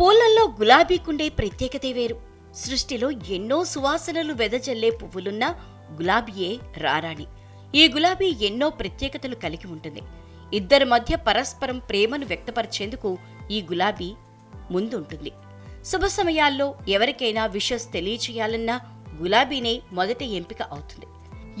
పూలల్లో గులాబీ కుండే ప్రత్యేకతే వేరు. సృష్టిలో ఎన్నో సువాసనలు వెదజల్లే పువ్వులున్న గులాబీయే రారాణి. ఈ గులాబీ ఎన్నో ప్రత్యేకతలు కలిగి ఉంటుంది. ఇద్దరి మధ్య పరస్పరం ప్రేమను వ్యక్తపరిచేందుకు ఈ గులాబీ ముందుంటుంది. శుభ సమయాల్లో ఎవరికైనా విషస్ తెలియచేయాలన్నా గులాబీనే మొదటి ఎంపిక అవుతుంది.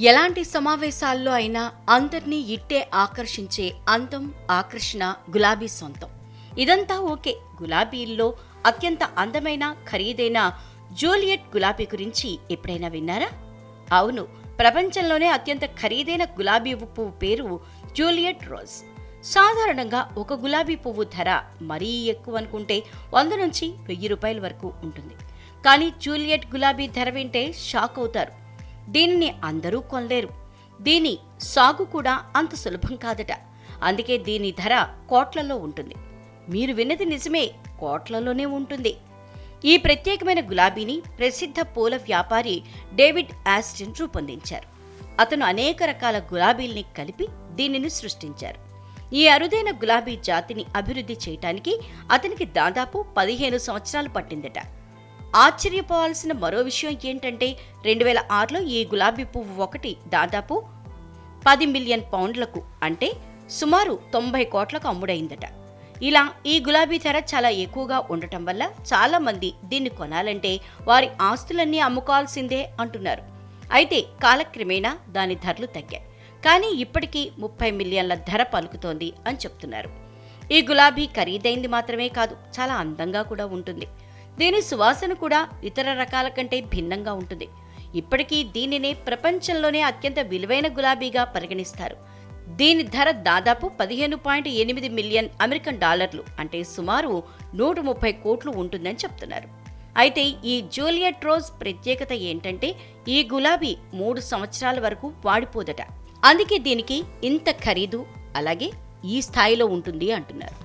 ఎలాంటి సమావేశాల్లో అయినా అందరినీ ఇట్టే ఆకర్షించే అందం ఆకర్షణ గులాబీ సొంతం. ఇదంతా ఓకే. గులాబీల్లో అత్యంత అందమైన ఖరీదైన జూలియట్ గులాబీ గురించి ఎప్పుడైనా విన్నారా? అవును. ప్రపంచంలోనే అత్యంత ఖరీదైన గులాబీ పువ్వు పేరు జూలియట్ రోజ్. సాధారణంగా ఒక గులాబీ పువ్వు ధర మరీ ఎక్కువ అనుకుంటే వంద నుంచి వెయ్యి రూపాయల వరకు ఉంటుంది. కానీ జూలియట్ గులాబీ ధర వింటే షాక్ అవుతారు. దీనిని అందరూ కొనలేరు. దీని సాగు కూడా అంత సులభం కాదట. అందుకే దీని ధర కోట్లలో ఉంటుంది. మీరు విన్నది నిజమే కోట్లలోనే ఉంటుంది. ఈ ప్రత్యేకమైన గులాబీని ప్రసిద్ధ పూల వ్యాపారి డేవిడ్ ఆస్టిన్ రూపొందించారు. అతను అనేక రకాల గులాబీల్ని కలిపి దీనిని సృష్టించారు. ఈ అరుదైన గులాబీ జాతిని అభివృద్ధి చేయటానికి అతనికి దాదాపు పదిహేను సంవత్సరాలు పట్టిందట. ఆశ్చర్యపోవాల్సిన మరో విషయం ఏంటంటే రెండు వేల ఆరులో ఈ గులాబీ పువ్వు ఒకటి దాదాపు పది మిలియన్ పౌండ్లకు అంటే సుమారు తొంభై కోట్లకు అమ్ముడైందట. ఇలా ఈ గులాబీ ధర చాలా ఎక్కువగా ఉండటం వల్ల చాలా మంది దీన్ని కొనాలంటే వారి ఆస్తులన్నీ అమ్ముకోవాల్సిందే అంటున్నారు. అయితే కాలక్రమేణా దాని ధరలు తగ్గాయి. కానీ ఇప్పటికీ ముప్పై మిలియన్ల ధర పలుకుతోంది అని చెప్తున్నారు. ఈ గులాబీ ఖరీదైంది మాత్రమే కాదు చాలా అందంగా కూడా ఉంటుంది. దీని సువాసన కూడా ఇతర రకాల కంటే భిన్నంగా ఉంటుంది. ఇప్పటికీ దీనినే ప్రపంచంలోనే అత్యంత విలువైన గులాబీగా పరిగణిస్తారు. దీని ధర దాదాపు పదిహేను పాయింట్ ఎనిమిది మిలియన్ అమెరికన్ డాలర్లు అంటే సుమారు నూట ముప్పై కోట్లు ఉంటుందని చెప్తున్నారు. అయితే ఈ జూలియట్ రోజ్ ప్రత్యేకత ఏంటంటే ఈ గులాబీ మూడు సంవత్సరాల వరకు వాడిపోదట. అందుకే దీనికి ఇంత ఖరీదు అలాగే ఈ స్థాయిలో ఉంటుంది అంటున్నారు.